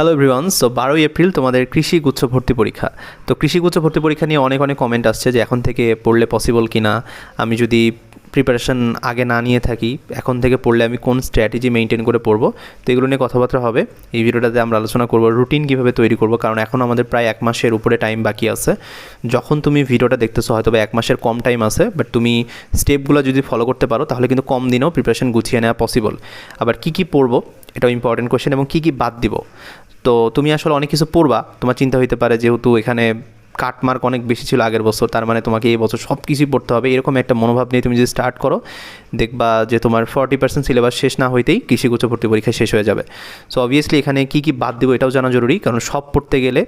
Hello everyone so বারোই April তোমাদের কৃষি গুচ্ছ ভর্তি পরীক্ষা। তো কৃষি গুচ্ছ ভর্তি পরীক্ষা নিয়ে অনেক অনেক কমেন্ট আসছে যে এখন থেকে পড়লে পসিবল কি না আমি যদি প্রিপারেশন আগে না নিয়ে থাকি, এখন থেকে পড়লে আমি কোন স্ট্র্যাটেজি মেনটেন করে পড়ব? তো এগুলো নিয়ে কথাবার্তা হবে। এই ভিডিওটাতে আমরা আলোচনা করব রুটিন কীভাবে তৈরি করব, কারণ এখন আমাদের প্রায় এক মাসের উপরে টাইম বাকি আছে। যখন তুমি ভিডিওটা দেখতেছো হয়তো বা এক মাসের কম টাইম আছে বাট তুমি স্টেপগুলো যদি ফলো করতে পারো, তাহলে কিন্তু কম দিনেও প্রিপারেশন গুছিয়ে নেওয়া পসিবল আবার কী কী পড়ব, এটাও ইম্পর্টেন্ট কোয়েশ্চেন এবং কী কী বাদ দিব। তো তুমি আসলে অনেক কিছু পড়বা। তোমার চিন্তা হইতে পারে যেহেতু এখানে কাটমার্ক অনেক বেশি ছিল আগের বছর, তার মানে তোমাকে এই বছর সব কিছুই পড়তে হবে। এরকম একটা মনোভাব নিয়ে তুমি যদি স্টার্ট করো, দেখবা যে তোমার ফর্টি পার্সেন্ট সিলেবাস শেষ না হইতেই কৃষিগুচ্ছ ভর্তি পরীক্ষা শেষ হয়ে যাবে। সো অবভিয়াসলি এখানে কী কী বাদ দেবো এটাও জানা জরুরি, কারণ সব পড়তে গেলে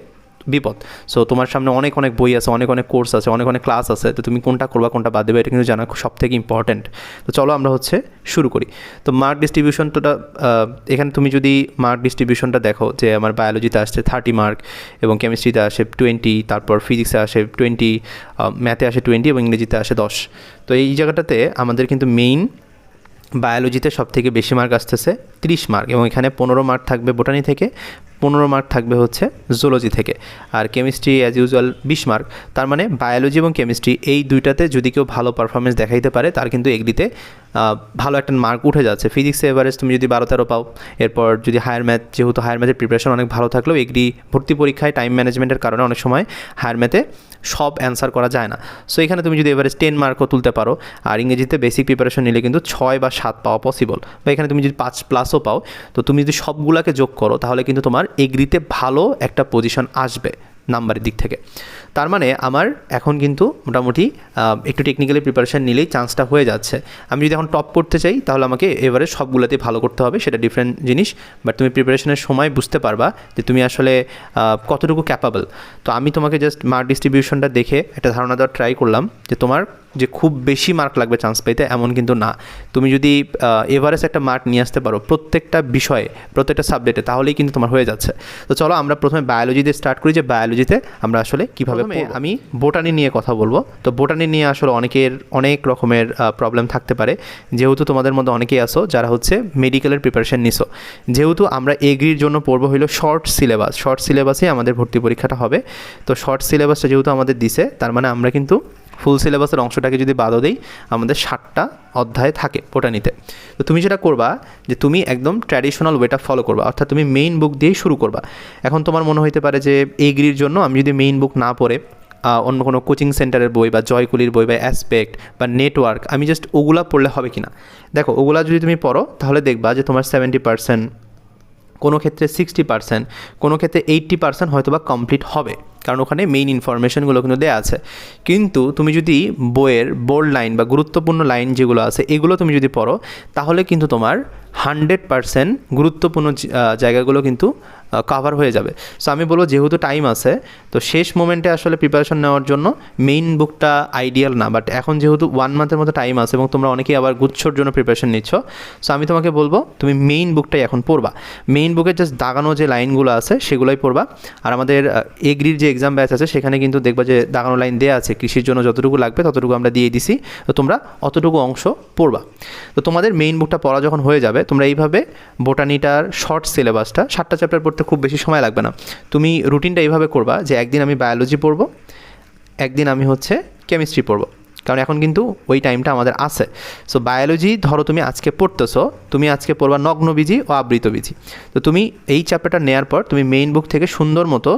বিপদ। সো তোমার সামনে অনেক অনেক বই আছে, অনেক অনেক কোর্স আছে, অনেক অনেক ক্লাস আছে, তো তুমি কোনটা করবা, কোনটা বাদ দেবে, এটা কিন্তু জানা সব থেকে ইম্পর্ট্যান্ট তো চলো আমরা হচ্ছে শুরু করি। তো মার্ক ডিস্ট্রিবিউশনটা এখানে তুমি যদি মার্ক ডিস্ট্রিবিউশনটা দেখো যে আমার বায়োলজিতে আসছে থার্টি মার্ক এবং কেমিস্ট্রিতে আসে টোয়েন্টি তারপর ফিজিক্সে আসে টোয়েন্টি ম্যাথে আসে টোয়েন্টি এবং ইংরেজিতে আসে দশ। তো এই জায়গাটাতে আমাদের কিন্তু মেইন বায়োলজিতে সব থেকে বেশি মার্ক আসতেছে তিরিশ মার্ক এবং এখানে পনেরো মার্ক থাকবে বোটানি থেকে। পনেরো মার্ক থাকবে হচ্ছে জুলজি থেকে। আর কেমিস্ট্রি অ্যাজ ইউজুয়াল বিশ মার্ক তার মানে বায়োলজি এবং কেমিস্ট্রি এই দুইটাতে যদি কেউ ভালো পারফরমেন্স দেখাইতে পারে, তার কিন্তু এগ্রিতে ভালো একটা মার্ক উঠে যাচ্ছে। ফিজিক্সে এভারেজ তুমি যদি বারো তেরো পাও, এরপর যদি হায়ার ম্যাথ যেহেতু হায়ার ম্যাথের প্রিপারেশন অনেক ভালো থাকলেও এগ্রি ভর্তি পরীক্ষায় টাইম ম্যানেজমেন্টের কারণে অনেক সময় হায়ার ম্যাথে সব অ্যান্সার করা যায় না। সো এখানে তুমি যদি এভারেজ টেন মার্কও তুলতে পারো, আর ইংরেজিতে বেসিক প্রিপারেশন নিলে কিন্তু ছয় বা সাত পাওয়া পসিবল বা এখানে তুমি যদি পাঁচ প্লাসও পাও, তো তুমি যদি সবগুলোকে যোগ করো, তাহলে কিন্তু তোমার এগ্রিতে ভালো একটা পজিশন আসবে নাম্বারের দিক থেকে। তার মানে আমার এখন কিন্তু মোটামুটি একটু টেকনিক্যালি প্রিপারেশান নিলেই চান্সটা হয়ে যাচ্ছে। আমি যদি এখন টপ করতে চাই, তাহলে আমাকে এবারে সবগুলোতেই ভালো করতে হবে, সেটা ডিফারেন্ট জিনিস। বাট তুমি প্রিপারেশনের সময় বুঝতে পারবা যে তুমি আসলে কতটুকু ক্যাপাবল তো আমি তোমাকে জাস্ট মার্ক ডিস্ট্রিবিউশনটা দেখে একটা ধারণা দেওয়ার ট্রাই করলাম যে তোমার যে খুব বেশি মার্ক লাগবে চান্স পেতে, এমন কিন্তু না। তুমি যদি এভারেস্ট একটা মার্ক নিয়ে আসতে পারো প্রত্যেকটা বিষয়ে, প্রত্যেকটা সাবজেক্টে তাহলেই কিন্তু তোমার হয়ে যাচ্ছে। তো চলো আমরা প্রথমে বায়োলজি দিয়ে স্টার্ট করি যে বায়োলজিতে আমরা আসলে কীভাবে আমি বোটানি নিয়ে কথা বলব। তো বোটানি নিয়ে আসলে অনেকের অনেক রকমের প্রবলেম থাকতে পারে। যেহেতু তোমাদের মধ্যে অনেকেই আসো যারা হচ্ছে মেডিকেলের প্রিপারেশন নিছো। যেহেতু আমরা এগ্রির জন্য পড়ব হইল শর্ট সিলেবাস শর্ট সিলেবাসে আমাদের ভর্তি পরীক্ষাটা হবে। তো শর্ট সিলেবাসটা যেহেতু আমাদের দিছে তার মানে আমরা কিন্তু ফুল সিলেবাসের অংশটাকে যদি বাদও দেই আমাদের ষাটটা অধ্যায় থাকে বোটানিতে। তো তুমি যেটা করবা যে তুমি একদম ট্র্যাডিশনাল ওয়েটা ফলো করবা। অর্থাৎ তুমি মেইন বুক দিয়েই শুরু করবা। এখন তোমার মনে হইতে পারে যে এগ্রির জন্য আমি যদি মেইন বুক না পড়ে অন্য কোনো কোচিং সেন্টারের বই বা জয়কুলির বই বা অ্যাসপেক্ট বা নেটওয়ার্ক, আমি জাস্ট ওগুলা পড়লে হবে কি না দেখো, ওগুলা যদি তুমি পড়ো, তাহলে দেখবা যে তোমার সেভেন্টি পার্সেন্ট কোনো ক্ষেত্রে সিক্সটি পার্সেন্ট কোনো ক্ষেত্রে এইট্টি পার্সেন্ট হয়তো বা কমপ্লিট হবে। কারণ ওখানে মেইন ইনফরমেশনগুলো কিন্তু দেওয়া আছে। কিন্তু তুমি যদি বইয়ের বোল্ড লাইন বা গুরুত্বপূর্ণ লাইন যেগুলো আছে, এগুলো তুমি যদি পড়ো, তাহলে কিন্তু তোমার হান্ড্রেড পারসেন্ট গুরুত্বপূর্ণ জায়গাগুলো কিন্তু কাভার হয়ে যাবে। সো আমি বলব যেহেতু টাইম আছে, তো শেষ মোমেন্টে আসলে প্রিপারেশন নেওয়ার জন্য মেইন বুকটা আইডিয়াল না। বাট এখন যেহেতু ওয়ান মান্থের মতো টাইম আছে এবং তোমরা অনেকেই আবার গুচ্ছর জন্য প্রিপারেশন নিচ্ছ সো আমি তোমাকে বলব তুমি মেইন বুকটাই এখন পড়বা। মেইন বুকের জাস্ট দাগানো যে লাইনগুলো আছে, সেগুলোই পড়বা। আর আমাদের এগ্রির যে এক্সাম ব্যাচ আছে, সেখানে কিন্তু দেখবা যে দাগানো লাইন দেওয়া আছে, কৃষির জন্য যতটুকু লাগবে ততটুকু আমরা দিয়ে দিছি। তো তোমরা অতটুকু অংশ পড়বা। তো তোমাদের মেইন বুকটা পড়া যখন হয়ে যাবে, তোমরা এইভাবে বোটানিটার শর্ট সিলেবাসটা সাতটা চ্যাপ্টার পড়তে খুব বেশি সময় লাগবে না। তুমি রুটিনটা এইভাবে করবা যে একদিন আমি বায়োলজি পড়ব, একদিন আমি হচ্ছে কেমিস্ট্রি পড়ব। কারণ এখন কিন্তু ওই টাইমটা আমাদের আছে। সো বায়োলজি ধরো তুমি আজকে পড়তেছো, তুমি আজকে পড়বা নগ্নবীজি ও আবৃতবীজি তো তুমি এই চ্যাপ্টারটা নেওয়ার পর তুমি মেইন বুক থেকে সুন্দর মতো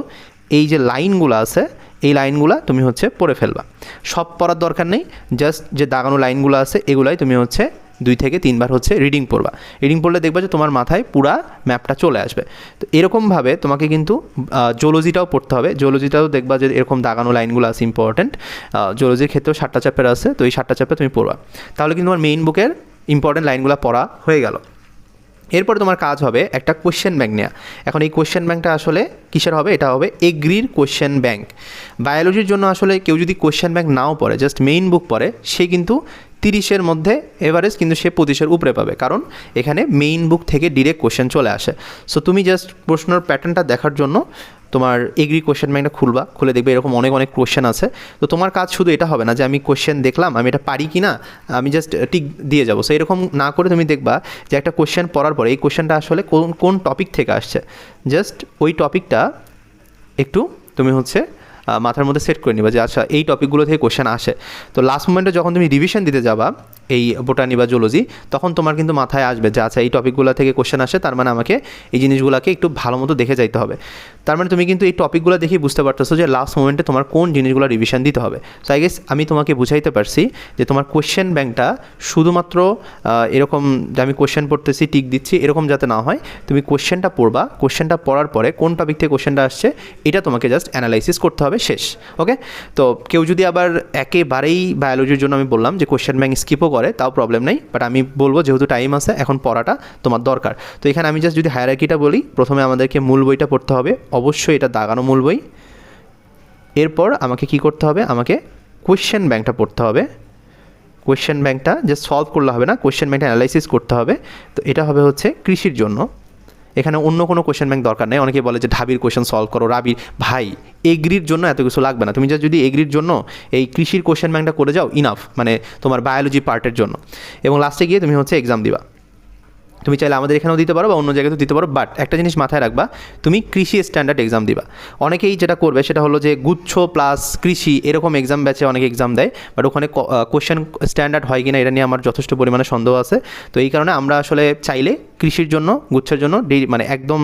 এই যে লাইনগুলো আছে, এই লাইনগুলো তুমি হচ্ছে পড়ে ফেলবা। সব পড়ার দরকার নেই জাস্ট যে দাগানো লাইনগুলো আছে, এগুলাই তুমি হচ্ছে দুই থেকে তিনবার হচ্ছে রিডিং পড়বা। রিডিং পড়লে দেখবা যে তোমার মাথায় পুরা ম্যাপটা চলে আসবে। তো এরকমভাবে তোমাকে কিন্তু জোলজিটাও পড়তে হবে। জোলজিটাও দেখবা যে এরকম দাগানো লাইনগুলো আছে ইম্পর্ট্যান্ট জোলজির ক্ষেত্রেও সাতটা চ্যাপ্টার আছে, তো এই সাতটা চ্যাপ্টার তুমি পড়বা। তাহলে কিন্তু তোমার মেইন বুকের ইম্পর্ট্যান্ট লাইনগুলো পড়া হয়ে গেল। এরপরে তোমার কাজ হবে একটা কোয়েশ্চেন ব্যাঙ্ক নেওয়া এখন এই কোয়েশ্চেন ব্যাঙ্কটা আসলে কিসের হবে? এটা হবে এগ্রির কোয়েশ্চেন ব্যাঙ্ক বায়োলজির জন্য আসলে কেউ যদি কোয়েশ্চেন ব্যাঙ্ক নাও পড়ে জাস্ট মেইন বুক পড়ে, সে কিন্তু তিরিশের মধ্যে এভারেজ কিন্তু সে পঁচিশের উপরে পাবে। কারণ এখানে মেইন বুক থেকে ডিরেক্ট কোয়েশ্চেন চলে আসে। সো তুমি জাস্ট প্রশ্নের প্যাটার্নটা দেখার জন্য তোমার এগ্রি কোয়েশ্চেন ব্যাংকটা খুলবা। খুলে দেখবে এরকম অনেক অনেক কোয়েশ্চেন আছে। তো তোমার কাজ শুধু এটা হবে না যে আমি কোয়েশ্চেন দেখলাম, আমি এটা পারি কি না আমি জাস্ট টিক দিয়ে যাব। সো এরকম না করে তুমি দেখবা যে একটা কোয়েশ্চেন পড়ার পরে এই কোয়েশ্চেনটা আসলে কোন কোন টপিক থেকে আসছে। জাস্ট ওই টপিকটা একটু তুমি হচ্ছে মাথার মধ্যে সেট করে নিবা যে আচ্ছা এই টপিকগুলো থেকে কোশ্চেন আসে। তো লাস্ট মোমেন্টে যখন তুমি রিভিশন দিতে যাবা এই বোটানি বা জুলজি তখন তোমার কিন্তু মাথায় আসবে যে আচ্ছা এই টপিকগুলো থেকে কোশ্চেন আসে, তার মানে আমাকে এই জিনিসগুলোকে একটু ভালো মতো দেখে যাইতে হবে। তার মানে তুমি কিন্তু এই টপিকগুলো দেখেই বুঝতে পারতেছো যে লাস্ট মোমেন্টে তোমার কোন জিনিসগুলো রিভিশন দিতে হবে। সো আই গেস আমি তোমাকে বুঝাইতে পারছি যে, তোমার কোশ্চেন ব্যাংকটা শুধুমাত্র এরকম যে, আমি কোশ্চেন পড়তেছি টিক দিচ্ছি, এরকম যাতে না হয়, তুমি কোশ্চেনটা পড়বা। কোশ্চেনটা পড়ার পরে কোন টপিক থেকে কোশ্চেনটা আসছে, এটা তোমাকে জাস্ট অ্যানালাইসিস করতে হবে শেষ ওকে তো কেউ যদি আবার একেবারেই বায়োলজির জন্য আমি বললাম যে কোশ্চেন ব্যাংক স্কিপও করে, তাও প্রবলেম নেই বাট আমি বলব যেহেতু টাইম আছে, এখন পড়াটা তোমার দরকার। তো এখানে আমি জাস্ট যদি হায়ারাকিটা বলি, প্রথমে আমাদেরকে মূল বইটা পড়তে হবে। অবশ্যই এটা দাগানো মূল বই। এরপর আমাকে কি করতে হবে? আমাকে কোয়েশ্চেন ব্যাংকটা পড়তে হবে। কোয়েশ্চেন ব্যাংকটা যে সলভ করলে হবে না কোয়েশ্চেন ব্যাংকটা অ্যানালাইসিস করতে হবে। তো এটা হবে হচ্ছে কৃষির জন্য। এখানে অন্য কোনো কোয়েশ্চেন ব্যাংক দরকার নেই। অনেকে বলে যে ঢাবির কোয়েশ্চেন সলভ করো। রাবি, ভাই এগ্রির জন্য এত কিছু লাগবে না। তুমি যা যদি এগ্রির জন্য এই কৃষির কোয়েশ্চেন ব্যাংকটা করে যাও ইনাফ মানে তোমার বায়োলজি পার্টের জন্য। এবং লাস্টে গিয়ে তুমি হচ্ছে এক্সাম দিবা। তুমি চাইলে আমাদের এখানেও দিতে পারো বা অন্য জায়গাতেও দিতে পারো বাট একটা জিনিস মাথায় রাখবা, তুমি কৃষি স্ট্যান্ডার্ড এক্সাম দিবা। অনেকেই যেটা করবে সেটা হলো যে গুচ্ছ প্লাস কৃষি এরকম এক্সাম ব্যাচে অনেকে এক্সাম দেয় বাট ওখানে কোশ্চেন স্ট্যান্ডার্ড হয় কিনা এটা নিয়ে আমার যথেষ্ট পরিমাণে সন্দেহ আছে। তো এই কারণে আমরা আসলে চাইলে কৃষির জন্য, গুচ্ছের জন্য মানে একদম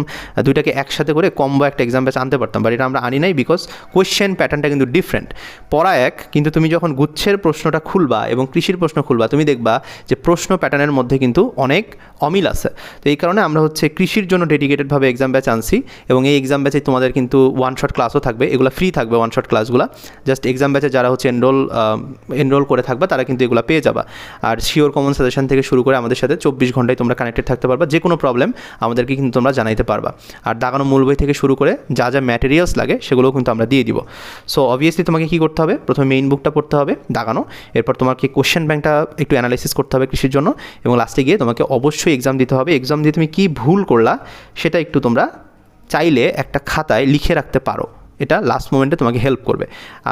দুইটাকে একসাথে করে কম্বো একটা এক্সাম ব্যাচ আনতে পারতাম বাট এটা আমরা আনি নাই বিকজ কোয়েশ্চেন প্যাটার্নটা কিন্তু ডিফারেন্ট পড়া এক, কিন্তু তুমি যখন গুচ্ছের প্রশ্নটা খুলবা এবং কৃষির প্রশ্ন খুলবা, তুমি দেখবা যে প্রশ্ন প্যাটার্নের মধ্যে কিন্তু অনেক অমিল আছে। তো এই কারণে আমরা হচ্ছে কৃষির জন্য ডেডিকেটেডভাবে এক্সাম ব্যাচ আনছি এবং এই এক্সাম ব্যাচে তোমাদের কিন্তু ওয়ান শট ক্লাসও থাকবে। এগুলো ফ্রি থাকবে ওয়ান শট ক্লাসগুলো জাস্ট এক্সাম ব্যাচে যারা হচ্ছে এনরোল এনরোল করে থাকবা, তারা কিন্তু এগুলো পেয়ে যাবা। আর শিওর কমন সাজেশন থেকে শুরু করে আমাদের সাথে চব্বিশ ঘন্টায় তোমরা কানেক্টেড থাকতে পারবা। যে কোনো প্রবলেম আমাদেরকে কিন্তু তোমরা জানাইতে পারবা। আর দাগানো মূল বই থেকে শুরু করে যা যা ম্যাটেরিয়ালস লাগে, সেগুলোও কিন্তু আমরা দিয়ে দিব। সো অবভিয়াসলি তোমাকে কী করতে হবে? প্রথমে মেইন বুকটা পড়তে হবে, দাগানো। এরপর তোমাকে কোশ্চেন ব্যাংকটা একটু অ্যানালাইসিস করতে হবে কৃষির জন্য। এবং লাস্টে গিয়ে তোমাকে অবশ্যই এক্সাম দিতে হবে। এক্সাম দিয়ে তুমি কী ভুল করলা, সেটা একটু তোমরা চাইলে একটা খাতায় লিখে রাখতে পারো। এটা লাস্ট মোমেন্টে তোমাকে হেল্প করবে।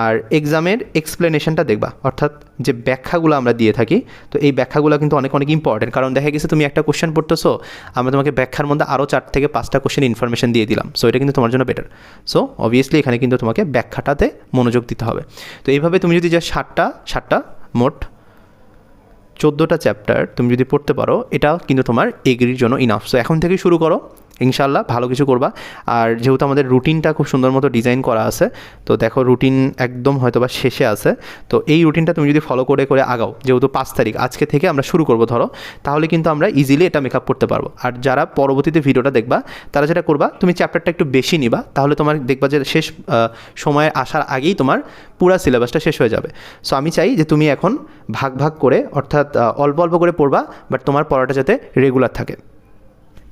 আর এক্সামের এক্সপ্লেনেশনটা দেখবা। অর্থাৎ যে ব্যাখ্যাগুলো আমরা দিয়ে থাকি, তো এই ব্যাখ্যাগুলো কিন্তু অনেক অনেক ইম্পর্টেন্ট কারণ দেখা গেছে তুমি একটা কোশ্চেন পড়তেছো, আমরা তোমাকে ব্যাখ্যার মধ্যে আরও চার থেকে পাঁচটা কোশ্চেন ইনফরমেশন দিয়ে দিলাম। সো এটা কিন্তু তোমার জন্য বেটার সো অবভিয়াসলি এখানে কিন্তু তোমাকে ব্যাখ্যাটাতে মনোযোগ দিতে হবে। তো এইভাবে তুমি যদি যে ষাটটা ষাটটা মোট চোদ্দোটা চ্যাপ্টার তুমি যদি পড়তে পারো, এটা কিন্তু তোমার এগ্রির জন্য ইনাফ সো এখন থেকে শুরু করো। ইনশাল্লাহ ভালো কিছু করবা। আর যেহেতু আমাদের রুটিনটা খুব সুন্দর মতো ডিজাইন করা আছে, তো দেখো রুটিন একদম হয়তো বা শেষে আছে। তো এই রুটিনটা তুমি যদি ফলো করে করে আগাও, যেহেতু পাঁচ তারিখ, আজকে থেকে আমরা শুরু করব ধরো, তাহলে কিন্তু আমরা ইজিলি এটা মেকআপ করতে পারব। আর যারা পরবর্তীতে ভিডিওটা দেখবা, তারা যেটা করবা, তুমি চ্যাপ্টারটা একটু বেশি নিবা, তাহলে তোমার দেখবা যে শেষ সময়ে আসার আগেই তোমার পুরো সিলেবাসটা শেষ হয়ে যাবে। সো আমি চাই যে তুমি এখন ভাগ ভাগ করে, অর্থাৎ অল্প অল্প করে পড়বা বাট তোমার পড়াটা যাতে রেগুলার থাকে।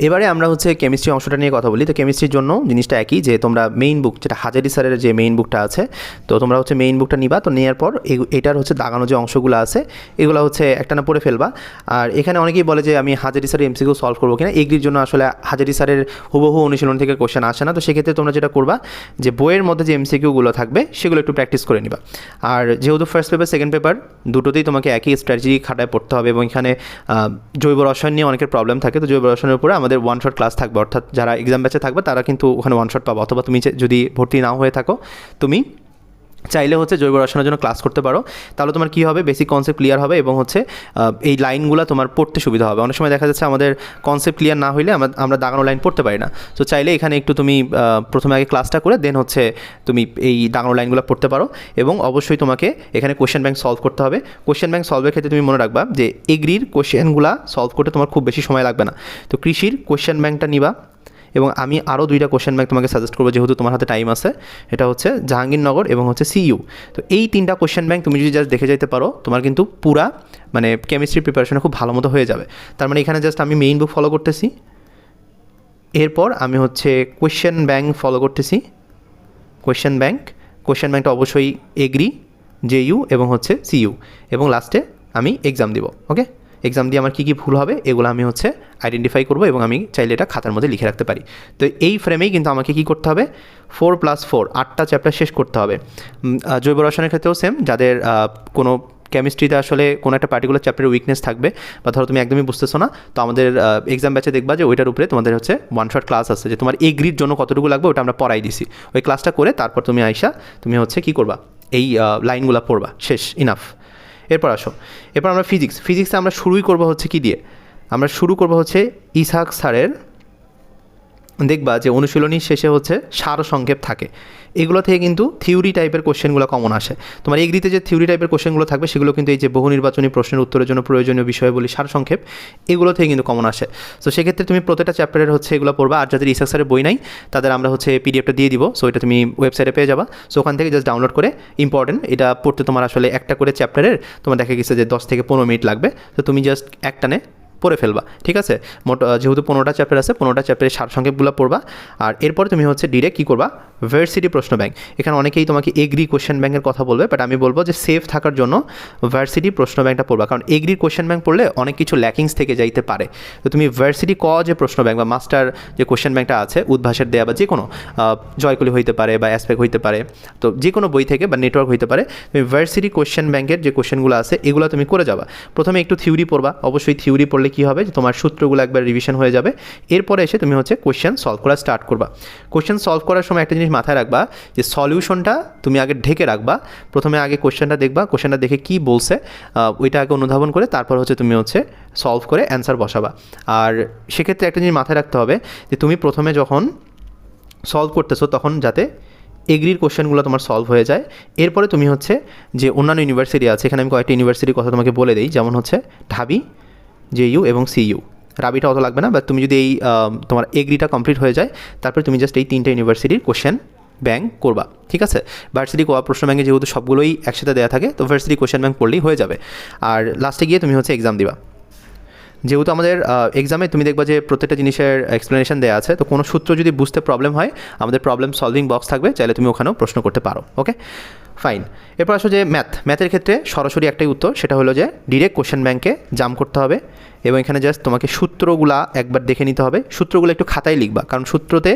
এবারে আমরা হচ্ছে কেমিস্ট্রি অংশটা নিয়ে কথা বলি। তো কেমিস্ট্রির জন্য জিনিসটা একই যে তোমরা মেইন বুক যেটা হাজারি স্যারের যে মেইন বুকটা আছে, তো তোমরা হচ্ছে মেইন বুকটা নিবা। তো নেওয়ার পর এটার হচ্ছে দাগানো যে অংশগুলো আছে, এগুলো হচ্ছে একটানা পড়ে ফেলবা। আর এখানে অনেকেই বলে যে আমি হাজারি স্যারের এমসিকিউ সলভ করব কিনা। এগ্রির জন্য আসলে হাজারি স্যারের হুবহু অনুশীলন থেকে কোশ্চেন আসে না। তো সেক্ষেত্রে তোমরা যেটা করবা, যে বইয়ের মধ্যে যে এমসিকিউগুলো থাকবে, সেগুলো একটু প্র্যাকটিস করে নিবা। আর যেহেতু ফার্স্ট পেপার সেকেন্ড পেপার দুটোতেই তোমাকে একই স্ট্র্যাটেজি খাটায় পড়তে হবে এবং এখানে জৈব রসায়ন নিয়ে অনেকের প্রবলেম থাকে। তো জৈব রসায়নের উপরে আমাদের ওয়ান শট ক্লাস থাকবে, অর্থাৎ যারা এক্সাম ব্যাচে থাকবে, তারা কিন্তু ওখানে ওয়ান শট পাবে। অথবা তুমি যদি ভর্তি নাও হয়ে থাকো, তুমি চাইলে হচ্ছে জৈব রসায়নের জন্য ক্লাস করতে পারো। তাহলে তোমার কী হবে? বেসিক কনসেপ্ট ক্লিয়ার হবে এবং হচ্ছে এই লাইনগুলো তোমার পড়তে সুবিধা হবে। অনেক সময় দেখা যাচ্ছে আমাদের কনসেপ্ট ক্লিয়ার না হইলে আমরা আমরা দাগানো লাইন পড়তে পারি না। তো চাইলে এখানে একটু তুমি প্রথমে আগে ক্লাসটা করে দেন হচ্ছে তুমি এই দাগানো লাইনগুলো পড়তে পারো এবং অবশ্যই তোমাকে এখানে কোয়েশ্চেন ব্যাংক সলভ করতে হবে। কোশ্চেন ব্যাংক সলভের ক্ষেত্রে তুমি মনে রাখবা যে এগ্রির কোশ্চেনগুলো সলভ করতে তোমার খুব বেশি সময় লাগবে না। তো কৃষির কোয়েশ্চেন ব্যাংকটা নিবা। এবং আমি আরও দুইটা কোশ্চেন ব্যাংক তোমাকে সাজেস্ট করব, যেহেতু তোমার হাতে টাইম আছে। এটা হচ্ছে জাহাঙ্গীরনগর এবং হচ্ছে সিইউ তো এই তিনটা কোশ্চেন ব্যাংক তুমি যদি জাস্ট দেখে যেতে পারো, তোমার কিন্তু পুরা মানে কেমিস্ট্রি প্রিপারেশনে খুব ভালো মতো হয়ে যাবে। তার মানে এখানে জাস্ট আমি মেইন বুক ফলো করতেছি। এরপর আমি হচ্ছে কোয়েশ্চেন ব্যাংক ফলো করতেছি। কোয়েশ্চেন ব্যাংক কোয়েশ্চেন ব্যাংকটা অবশ্যই এগ্রি জেইউ এবং হচ্ছে সিইউ এবং লাস্টে আমি এক্সাম দিব ওকে এক্সাম দিয়ে আমার কী কী ভুল হবে, এগুলো আমি হচ্ছে আইডেন্টিফাই করব এবং আমি চাইলে এটা খাতার মধ্যে লিখে রাখতে পারি। তো এই ফ্রেমেই কিন্তু আমাকে কী করতে হবে? ফোর প্লাস ফোর আটটা চ্যাপ্টার শেষ করতে হবে। জৈব রসায়নের ক্ষেত্রেও সেম যাদের কোনো কেমিস্ট্রিতে আসলে কোনো একটা পার্টিকুলার চ্যাপ্টারের উইকনেস থাকবে বা ধরো তুমি একদমই বুঝতেছো না, তো আমাদের এক্সাম ব্যাচে দেখবা যে ওইটার উপরে তোমাদের হচ্ছে ওয়ান শট ক্লাস আছে, যে তোমার এগ্রির জন্য কতটুকু লাগবে ওটা আমরা পড়াই দিছি। ওই ক্লাসটা করে তারপর তুমি আইসা, তুমি হচ্ছে কি করবা? এই লাইনগুলো পড়বা। শেষ ইনাফ এরপর আসো। এরপর আমরা ফিজিক্স ফিজিক্সে আমরা শুরুই করব হচ্ছে কি দিয়ে? আমরা শুরু করব হচ্ছে ইসাক স্যারের দেখবা যে অনুশীলনী শেষে হচ্ছে সার সংক্ষেপ থাকে। এগুলো থেকে কিন্তু থিওরি টাইপের কোশ্চেনগুলো কমন আসে। তোমার এগ্রিতে যে থিওরি টাইপের কোশ্চেনগুলো থাকবে, সেগুলো কিন্তু এই যে বহু নির্বাচনী প্রশ্নের উত্তরের জন্য প্রয়োজনীয় বিষয়গুলি সার সংক্ষেপ এগুলো থেকে কিন্তু কমন আসে। তো সেক্ষেত্রে তুমি প্রত্যেকটা চ্যাপ্টারের হচ্ছে এগুলো পড়বা। আর যাদের ইসাক বই নাই, তাদের আমরা হচ্ছে পিডিএফটা দিয়ে দিব। সো এটা তুমি ওয়েবসাইটে পেয়ে যাবা। সো ওখান থেকে জাস্ট ডাউনলোড করে ইম্পর্টেন্ট এটা পড়তে তোমার আসলে একটা করে চ্যাপ্টারের তোমার দেখা গেছে যে দশ থেকে পনেরো মিনিট লাগবে। তো তুমি জাস্ট একটানে পড়ে ফেলবা, ঠিক আছে? মোট যেহেতু পনেরোটা চ্যাপ্টার আছে, পনেরোটা চ্যাপ্টারের সারসংক্ষেপগুলো পড়বা। আর এরপরে তুমি হচ্ছে ডিরেক্ট কী করবা? ভার্সিটি প্রশ্ন ব্যাংক এখানে অনেকেই তোমাকে এগ্রি কোশ্চেন ব্যাংকের কথা বলবে বাট আমি বলব যে সেফ থাকার জন্য ভার্সিটি প্রশ্ন ব্যাংকটা পড়বা। কারণ এগ্রি কোশ্চেন ব্যাংক পড়লে অনেক কিছু ল্যাকিংস থেকে যাইতে পারে। তো তুমি ভার্সিটি ক যে প্রশ্ন ব্যাংক বা মাস্টার যে কোশ্চেন ব্যাংকটা আছে, উদ্ভাসের দেয়া বা যে কোনো জয়কলি হইতে পারে বা অ্যাসপেক্ট হইতে পারে, তো যে কোনো বই থেকে বা নেটওয়ার্ক হইতে পারে, তুমি ভার্সিটি কোশ্চেন ব্যাংকের যে কোশ্চেনগুলো আছে, এগুলো তুমি করে যাবা। প্রথমে একটু থিওরি পড়বা, অবশ্যই থিওরি পড়লে কী হবে যে তোমার সূত্রগুলো একবার রিভিশন হয়ে যাবে। এরপরে এসে তুমি হচ্ছে কোশ্চেন সলভ করা স্টার্ট করবা। কোশ্চেন সলভ করার সময় একটা জিনিস মাথায় রাখবা যে সলিউশনটা তুমি আগে ঢেকে রাখবা। প্রথমে আগে কোয়েশ্চেনটা দেখবা কোয়েশ্চেনটা দেখে কি বলছে ওইটা আগে অনুধাবন করে তারপর হচ্ছে তুমি হচ্ছে সলভ করে অ্যান্সার বসাবা। আর সেক্ষেত্রে একটা জিনিস মাথায় রাখতে হবে যে তুমি প্রথমে যখন সলভ করতেছো তখন যাতে এগ্রির কোশ্চেনগুলো তোমার সলভ হয়ে যায়। এরপরে তুমি হচ্ছে যে অন্যান্য ইউনিভার্সিটি আছে, এখানে আমি কয়েকটা ইউনিভার্সিটির কথা তোমাকে বলে দিই। যেমন হচ্ছে ঢাবি জেইউ এবং সিইউ রাবিটা অত লাগবে না বাট তুমি যদি এই তোমার এগ্রিটা কমপ্লিট হয়ে যায়, তারপরে তুমি জাস্ট এই তিনটে ইউনিভার্সিটির কোশ্চেন ব্যাংক করবা, ঠিক আছে? ভার্সিটি কোয়া প্রশ্ন ব্যাংকে যেহেতু সবগুলোই একসাথে দেওয়া থাকে, তো ভার্সিটি কোশ্চেন ব্যাংক পড়লেই হয়ে যাবে। আর লাস্টে গিয়ে তুমি হচ্ছে এক্সাম দিবা। যেহেতু আমাদের এক্সামে তুমি দেখবা যে প্রত্যেকটা জিনিসের এক্সপ্লেনেশন দেওয়া আছে, তো কোনো সূত্র যদি বুঝতে প্রবলেম হয়, আমাদের প্রবলেম সলভিং বক্স থাকবে, চাইলে তুমি ওখানেও প্রশ্ন করতে পারো ওকে ফাইন এরপর আসো যে ম্যাথ ম্যাথের ক্ষেত্রে সরাসরি একটাই উত্তর, সেটা হলো যে ডিরেক্ট কোশ্চেন ব্যাংকে জাম করতে হবে এবং এখানে জাস্ট তোমাকে সূত্রগুলা একবার দেখে নিতে হবে। সূত্রগুলো একটু খাতায় লিখবা, কারণ সূত্রতে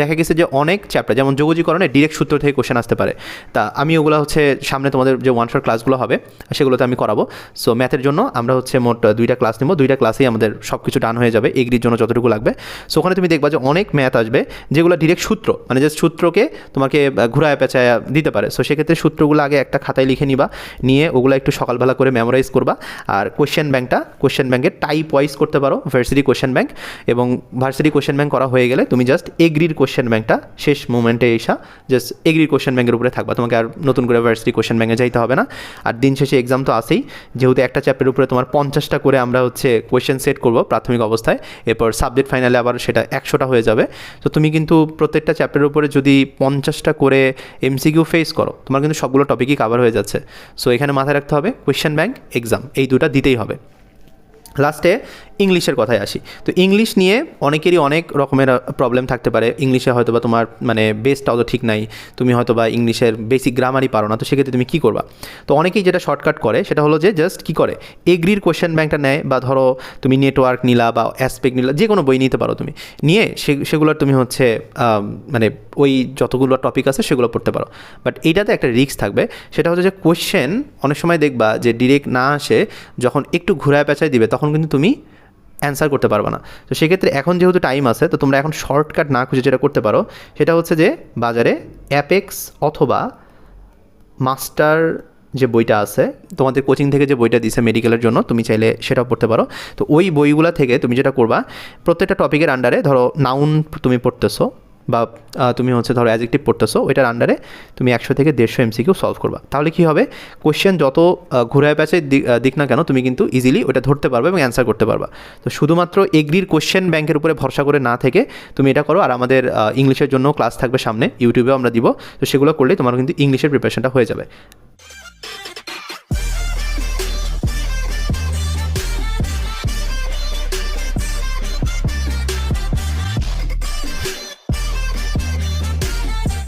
দেখা গেছে যে অনেক চ্যাপ্টার যেমন যোগজীকরণে ডিরেক্ট সূত্র থেকে কোশ্চেন আসতে পারে। তা আমি ওগুলো হচ্ছে সামনে তোমাদের যে ওয়ান শট ক্লাসগুলো হবে, সেগুলোতে আমি করাবো। সো ম্যাথের জন্য আমরা হচ্ছে মোট দুইটা ক্লাস নেব। দুইটা ক্লাসেই আমাদের সব কিছু ডান হয়ে যাবে। এগ্রির জন্য যতটুকু লাগবে। সো ওখানে তুমি দেখবা যে অনেক ম্যাথ আসবে, যেগুলো ডিরেক্ট সূত্র মানে জাস্ট সূত্রকে তোমাকে ঘুরায় পেঁচায় দিতে পারে। সো সেক্ষেত্রে সূত্রগুলো আগে একটা খাতায় লিখে নিবা, নিয়ে ওগুলো একটু সকালবেলা করে মেমোরাইজ করবা। আর কোশ্চেন ব্যাংকটা কোশ্চেন ব্যাংকের টাইপ ওয়াইজ করতে পারো ভার্সিটি কোশ্চেন ব্যাংক এবং ভার্সিটি কোশ্চেন ব্যাংক করা হয়ে গেলে তুমি জাস্ট এগ্রির কোয়েশ্চেন ব্যাংকটা শেষ মোমেন্টে এসা জাস্ট এগ্রির কোয়েশ্চেন ব্যাংকের উপরে থাকবা। তোমাকে আর নতুন করে ভার্সিটি কোশ্চেন ব্যাংকে যাইতে হবে না। আর দিন শেষে এক্সাম তো আসেই যেহেতু একটা চ্যাপ্টারের উপরে তোমার পঞ্চাশটা করে আমরা হচ্ছে কোয়েশ্চেন সেট করব প্রাথমিক অবস্থায়, এরপর সাবজেক্ট ফাইনালে আবার সেটা একশোটা হয়ে যাবে। তো তুমি কিন্তু প্রত্যেকটা চ্যাপ্টারের উপরে যদি পঞ্চাশটা করে এমসিকিউ ফেস করো, তোমার কিন্তু সবগুলো টপিকই কাভার হয়ে যাচ্ছে। সো এখানে মাথায় রাখতে হবে কোয়েশ্চেন ব্যাংক এক্সাম এই দুটা দিতেই হবে। লাস্টে ইংলিশের কথায় আসি। তো ইংলিশ নিয়ে অনেকেরই অনেক রকমের প্রবলেম থাকতে পারে। ইংলিশে হয়তো বা তোমার মানে বেসটা অত ঠিক নাই। তুমি হয়তো বা ইংলিশের বেসিক গ্রামারই পারো না। তো সেক্ষেত্রে তুমি কী করবা? তো অনেকেই যেটা শর্টকাট করে, সেটা হলো যে জাস্ট কী করে? এগ্রির কোয়েশ্চেন ব্যাংকটা নেয় বা ধরো তুমি নেটওয়ার্ক নিলা বা অ্যাসপেক্ট নিলা, যে কোনো বই নিতে পারো তুমি। নিয়ে সে সেগুলোর তুমি হচ্ছে মানে ওই যতগুলো টপিক আছে সেগুলো পড়তে পারো। বাট এইটাতে একটা রিস্ক থাকবে। সেটা হচ্ছে যে কোয়েশ্চেন অনেক সময় দেখবা যে ডিরেক্ট না আসে, যখন একটু ঘুরায় পেঁচায় দিবে, তখন কিন্তু তুমি অ্যান্সার করতে পারবে না। তো সেক্ষেত্রে এখন যেহেতু টাইম আছে, তো তোমরা এখন শর্টকাট না খুঁজে যেটা করতে পারো, সেটা হচ্ছে যে বাজারে অ্যাপেক্স অথবা মাস্টার যে বইটা আছে, তোমাদের কোচিং থেকে যে বইটা দিছে মেডিকেলের জন্য, তুমি চাইলে সেটাও পড়তে পারো। তো ওই বইগুলো থেকে তুমি যেটা করবা, প্রত্যেকটা টপিকের আন্ডারে ধরো নাউন তুমি পড়তেছো বা তুমি হচ্ছে ধরো অ্যাজেক্টিভ পড়তেছো, ওইটার আন্ডারে তুমি একশো থেকে দেড়শো এমসিকিউ সলভ করবা। তাহলে কী হবে? কোয়েশ্চেন যত ঘুরায় প্যাচে দিক না কেন, তুমি কিন্তু ইজিলি ওটা ধরতে পারবে এবং অ্যান্সার করতে পারবা। তো শুধুমাত্র এগ্রির কোয়েশ্চেন ব্যাংকের উপরে ভরসা করে না থেকে তুমি এটা করো, আর আমাদের ইংলিশের জন্য ক্লাস থাকবে সামনে ইউটিউবেও আমরা দিব। তো সেগুলো করলেই তোমার কিন্তু ইংলিশের প্রিপারেশনটা হয়ে যাবে।